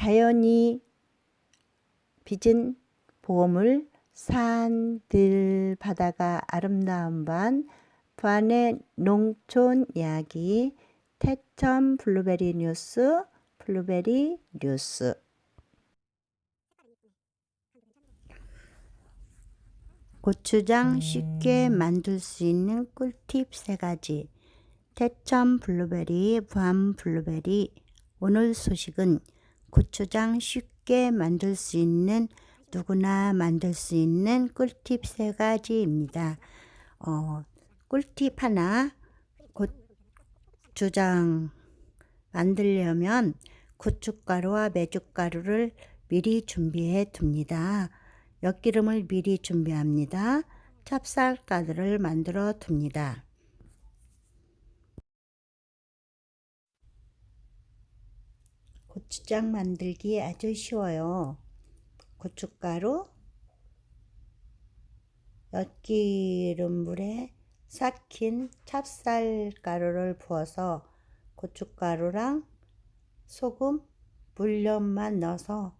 자연이 빚은 보물 산, 들, 바다가 아름다운 반 부안의 농촌 이야기 태천 블루베리 뉴스 블루베리 뉴스. 고추장 쉽게 만들 수 있는 꿀팁 세 가지. 태천 블루베리 부안 블루베리. 오늘 소식은 고추장 쉽게 만들 수 있는 누구나 만들 수 있는 꿀팁 세 가지입니다. 어, 꿀팁 하나 고추장 만들려면 고춧가루와 메주가루를 미리 준비해 둡니다. 엿기름을 미리 준비합니다. 찹쌀가루를 만들어 둡니다. 고추장 만들기 아주 쉬워요. 고춧가루, 엿기름 물에 삭힌 찹쌀가루를 부어서 고춧가루랑 소금, 물엿만 넣어서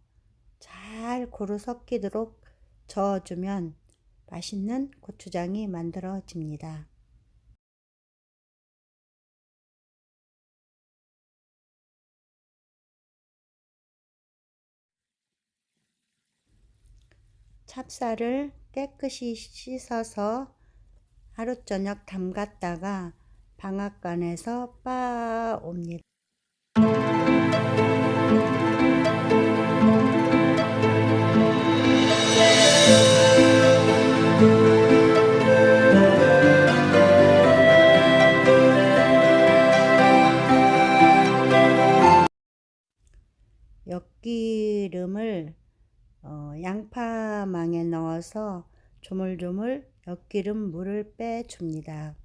잘 고루 섞이도록 저어주면 맛있는 고추장이 만들어집니다. 찹쌀을 깨끗이 씻어서 하루 저녁 담갔다가 방앗간에서 빻아 옵니다. 엿기름을 어, 양파망에 넣어서 조물조물 엿기름 물을 빼줍니다.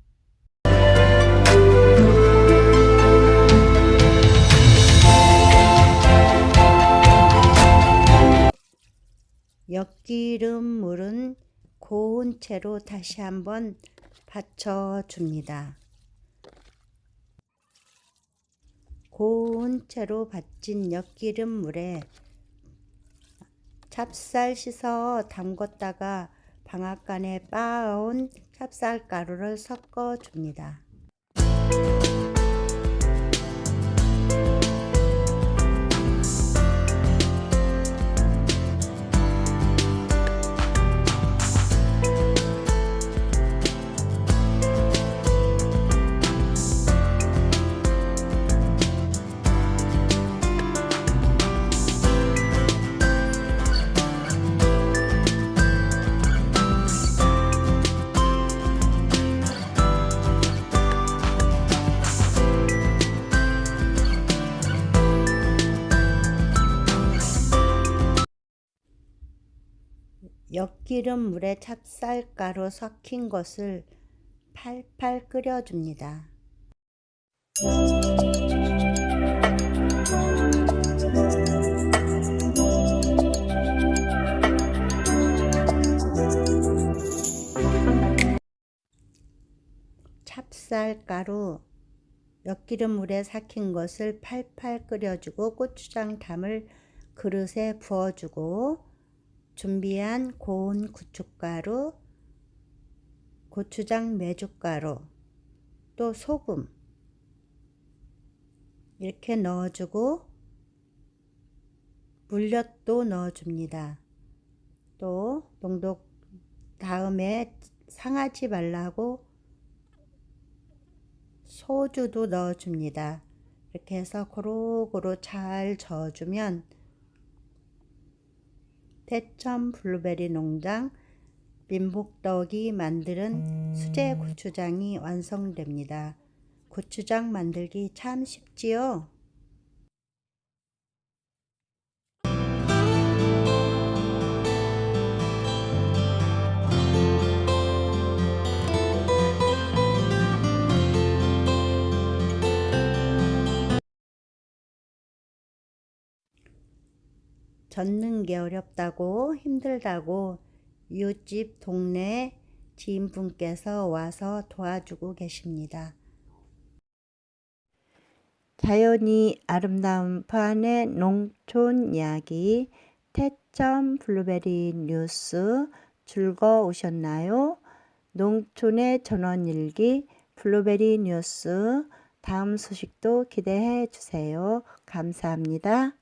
엿기름 물은 고운 채로 다시 한번 받쳐줍니다. 고운 채로 받친 엿기름 물에 찹쌀 씻어 담궜다가 방앗간에 빻아온 찹쌀가루를 섞어 줍니다. 엿기름 물에 찹쌀가루 섞인 것을 팔팔 끓여줍니다. 찹쌀가루 엿기름 물에 삭힌 것을 팔팔 끓여주고 고추장 담을 그릇에 부어주고 준비한 고운 고춧가루, 고추장 메주가루, 또 소금 이렇게 넣어주고 물엿도 넣어줍니다. 또 농독 다음에 상하지 말라고 소주도 넣어줍니다. 이렇게 해서 고루고루 잘 저어주면 태천 블루베리 농장 민복떡이 만드는 수제 고추장이 완성됩니다. 고추장 만들기 참 쉽지요? 젓는 게 어렵다고 힘들다고 이웃집 동네 지인분께서 와서 도와주고 계십니다. 자연이 아름다운 판의 농촌 이야기 태점 블루베리 뉴스 즐거우셨나요? 농촌의 전원일기 블루베리 뉴스 다음 소식도 기대해 주세요. 감사합니다.